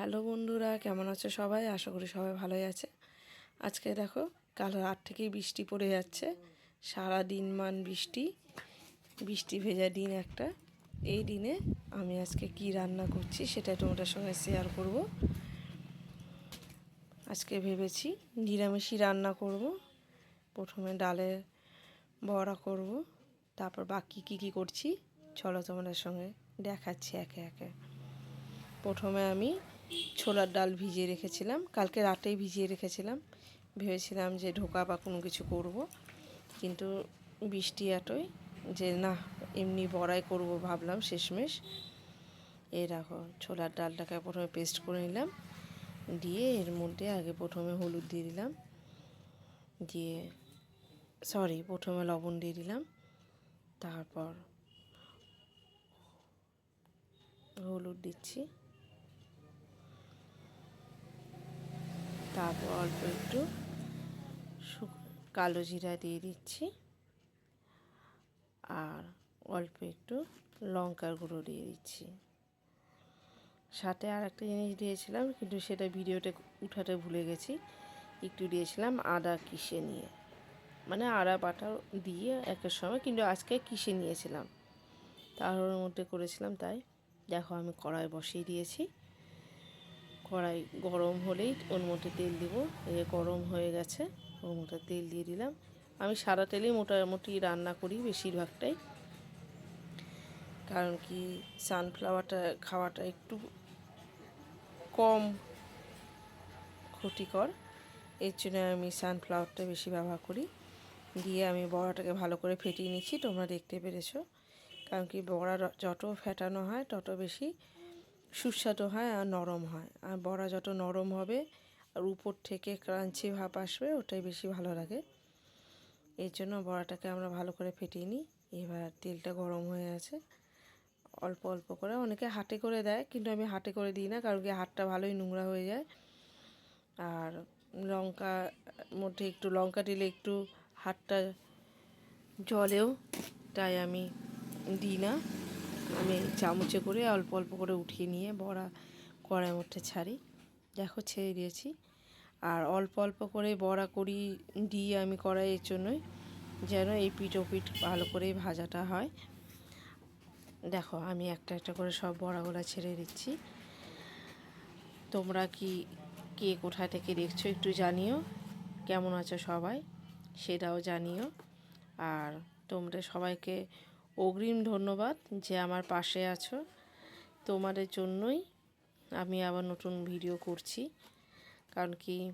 Hello বন্ধুরা, কেমন আছো সবাই? আশা করি সবাই ভালোই আছে। আজকে দেখো, কাল রাত থেকেই বৃষ্টি পড়ে যাচ্ছে। সারা দিন মান বৃষ্টি বৃষ্টি ভেজা দিন একটা। এই দিনে আমি আজকে কি রান্না করছি সেটা তোমাদের সঙ্গে শেয়ার করব। আজকে ভেবেছি নিরামিষই রান্না করব। প্রথমে ডালের বড়া করব, তারপর বাকি কী কী করছি, চলো তোমাদের সঙ্গে দেখাচ্ছি একে একে। প্রথমে আমি ছোলার ডাল ভিজিয়ে রেখেছিলাম। কালকে রাতেই ভিজিয়ে রেখেছিলাম। ভেবেছিলাম যে ঢোকা বা কোনো কিছু করব। কিন্তু বৃষ্টি এতই যে না, এমনি বড়াই করব ভাবলাম শেষমেশ। এই রাখো ছোলার ডালটাকে প্রথমে পেস্ট করে নিলাম। দিয়ে এর মধ্যে আগে প্রথমে হলুদ দিয়ে দিলাম। দিয়ে সরি প্রথমে লবণ দিয়ে দিলাম। তারপর হলুদ দিচ্ছি। তারপর অল্প একটু কালো জিরা দিয়ে দিচ্ছি। আর অল্প একটু লঙ্কার গুঁড়ো দিয়ে দিচ্ছি। সাথে আর একটা জিনিস দিয়েছিলাম, কিন্তু সেটা ভিডিওতে উঠাতে ভুলে গেছি। একটু দিয়েছিলাম আদা কিসে নিয়ে। মানে আদা বাটা দিয়ে একের সময়, কিন্তু আজকে কিসে নিয়েছিলাম? তার মধ্যে করেছিলাম তাই। দেখো আমি কড়াই বসিয়ে দিয়েছি। কড়াই গরম হলেই ওর মধ্যে তেল দিব। এই যে গরম হয়ে গেছে, ওর মধ্যে তেল দিয়ে দিলাম। আমি সাদা তেলেই মোটামুটি রান্না করি বেশিরভাগটাই। কারণ কি সানফ্লাওয়ারটা খাওয়াটা একটু কম ক্ষতিকর। এর জন্য আমি সানফ্লাওয়ারটা বেশি ব্যবহার করি। দিয়ে আমি বড়াটাকে ভালো করে ফেটিয়ে নিচ্ছি, তোমরা দেখতে পেরেছ। কারণ কি, বড়া যত ফেটানো হয়, তত বেশি সুস্বাদু হয় আর নরম হয়। আর বড়া যত নরম হবে আর উপর থেকে ক্রাঞ্চি ভাব আসবে, ওটাই বেশি ভালো লাগে। এর জন্য বড়াটাকে আমরা ভালো করে ফেটিয়ে নিই। এবার তেলটা গরম হয়ে আছে অল্প অল্প করে, অনেকে হাটে করে দেয়, কিন্তু আমি হাটে করে দিই না, কারণ কি হাটটা ভালোই নোংরা হয়ে যায়। আর লঙ্কা মধ্যে একটু, লঙ্কা দিলে একটু হাটটা জলেও, তাই আমি দিই না। আমি চামচে করে অল্প অল্প করে উঠিয়ে নিয়ে বড়া কড়াই মধ্যে ছাড়ি। দেখো ছেড়ে দিয়েছি। আর অল্প অল্প করে বড়া করি দিই আমি কড়াইয়ের জন্যই যেন এই পিঠ পিঠ ভালো করে ভাজাটা হয়। দেখো আমি একটা একটা করে সব বড়াগুলো ছেড়ে দিচ্ছি। তোমরা কি, কে কোথা থেকে দেখছ একটু জানিও। কেমন আছো সবাই সেটাও জানিও। আর তোমরা সবাইকে অগ্রিম ধন্যবাদ যে আমার পাশে আছো। তোমাদের জন্যই আমি আবার নতুন ভিডিও করছি। কারণ কি,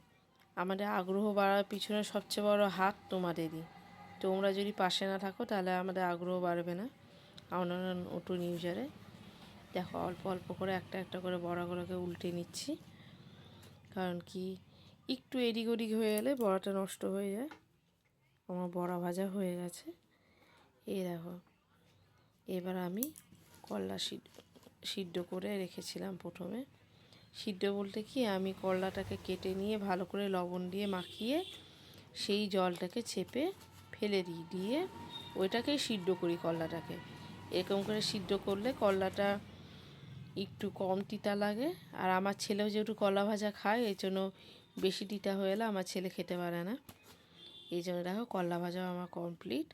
আমাদের আগ্রহ বাড়ার পিছনে সবচেয়ে বড় হাত তোমাদেরই। তোমরা যদি পাশে না থাকো, তাহলে আমাদের আগ্রহ বাড়বে না। আমরা নতুন ইউজারে দেখো, অল্প অল্প করে একটা একটা করে বড়াগুলোকে উল্টে নিচ্ছি। কারণ কি, একটু এদিক ওদিক হয়ে গেলে বড়াটা নষ্ট হয়ে যায়। আমার বড়া ভাজা হয়ে গেছে। এই দেখো। এবার আমি করলা সিদ্ধ করে রেখেছিলাম প্রথমে। সিদ্ধ বলতে কি, আমি করলাটাকে কেটে নিয়ে ভালো করে লবণ দিয়ে মাখিয়ে সেই জলটাকে চেপে ফেলে দিই, দিয়ে ওইটাকেই সিদ্ধ করি করলাটাকে এরকম করে সিদ্ধ করলে করলাটা একটু কম তিতা লাগে। আর আমার ছেলেও যেহেতু কলা ভাজা খায় এই জন্য বেশি তিতা হয়ে এলে আমার ছেলে খেতে পারে না। এই জন্য দেখো করলা ভাজাও আমার কমপ্লিট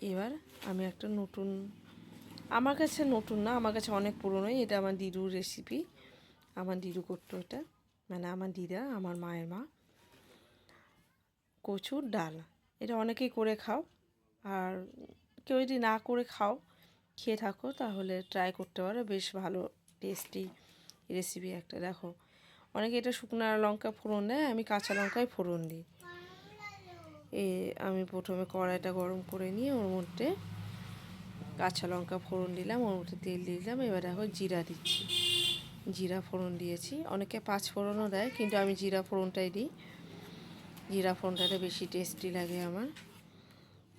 এবার আমি একটা নতুন, আমার কাছে নতুন না, আমার কাছে অনেক পুরনোই। এটা আমার দিদুর রেসিপি আমার দিদু করতো এটা। মানে আমার দিদা, আমার মায়ের মা। কচুর ডাল। এটা অনেকেই করে খাও। আর কেউ যদি না করে খাও, খেয়ে থাকো, তাহলে ট্রাই করতে পারো। বেশ ভালো টেস্টি রেসিপি একটা। দেখো, অনেকে এটা শুকনো লঙ্কা ফোড়ন দেয়, আমি কাঁচা লঙ্কায় ফোড়ন দিই। এ, আমি প্রথমে কড়াইটা গরম করে নিয়ে ওর মধ্যে কাঁচা লঙ্কা ফোড়ন দিলাম, ওর মধ্যে তেল দিলাম। এবার দেখো জিরা দিচ্ছি। জিরা ফোড়ন দিয়েছি। অনেকে পাঁচ ফোড়নও দেয়, কিন্তু আমি জিরা ফোড়নটাই দিই। জিরা ফোড়নটাতে বেশি টেস্টি লাগে আমার।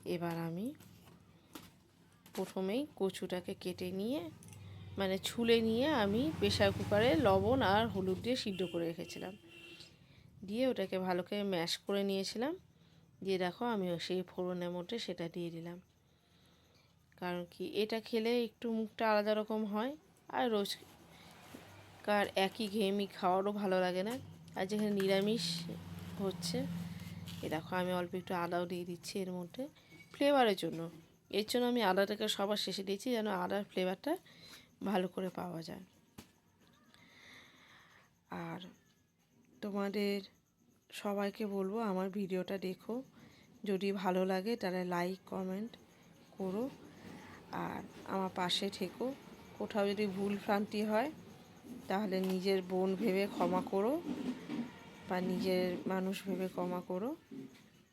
এবার আমি প্রথমেই কচুটাকে কেটে নিয়ে মানে ছুলে নিয়ে আমি প্রেশার কুকারে লবণ আর হলুদ দিয়ে সিদ্ধ করে রেখেছিলাম। দিয়ে ওটাকে ভালো করে ম্যাশ করে নিয়েছিলাম। দিয়ে দেখো আমি সেই ফোড়নের মধ্যে সেটা দিয়ে দিলাম। কারণ কি, এটা খেলে একটু মুখটা আলাদা রকম হয় আর রোজ বারবার একই ঘেয়েমি খাওয়ারও ভালো লাগে না। আর যেখানে নিরামিষ হচ্ছে, এ দেখো আমি অল্প একটু আদাও দিয়ে দিচ্ছি এর মধ্যে ফ্লেভারের জন্য। এর জন্য আমি আদাটাকে সবার শেষে দিয়েছি যেন আদার ফ্লেভারটা ভালো করে পাওয়া যায়। আর তোমাদের সবাইকে বলব আমার ভিডিওটা দেখো। যদি ভালো লাগে তাহলে লাইক কমেন্ট করো। আর আমার পাশে থেকো। কোথাও যদি ভুল ভ্রান্তি হয়, তাহলে নিজের বোন ভেবে ক্ষমা করো বা নিজের মানুষ ভেবে ক্ষমা করো।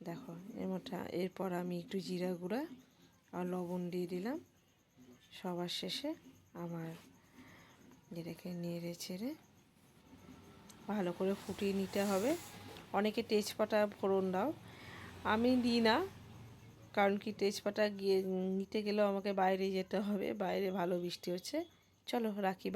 দেখো মধ্যে এরপর আমি একটু জিরা গুঁড়া আর লবণ দিয়ে দিলাম। সবার শেষে আমার এটাকে নেড়ে চেড়ে ভালো করে ফুটিয়ে নিতে হবে। অনেকে তেজপাতা ফোড়ন দাও। আমি দিই না, কারণ কি তেজপাতা গিয়ে নিতে গেলেও আমাকে বাইরে যেতে হবে, বাইরে ভালো বৃষ্টি হচ্ছে। চলো রাখি বাই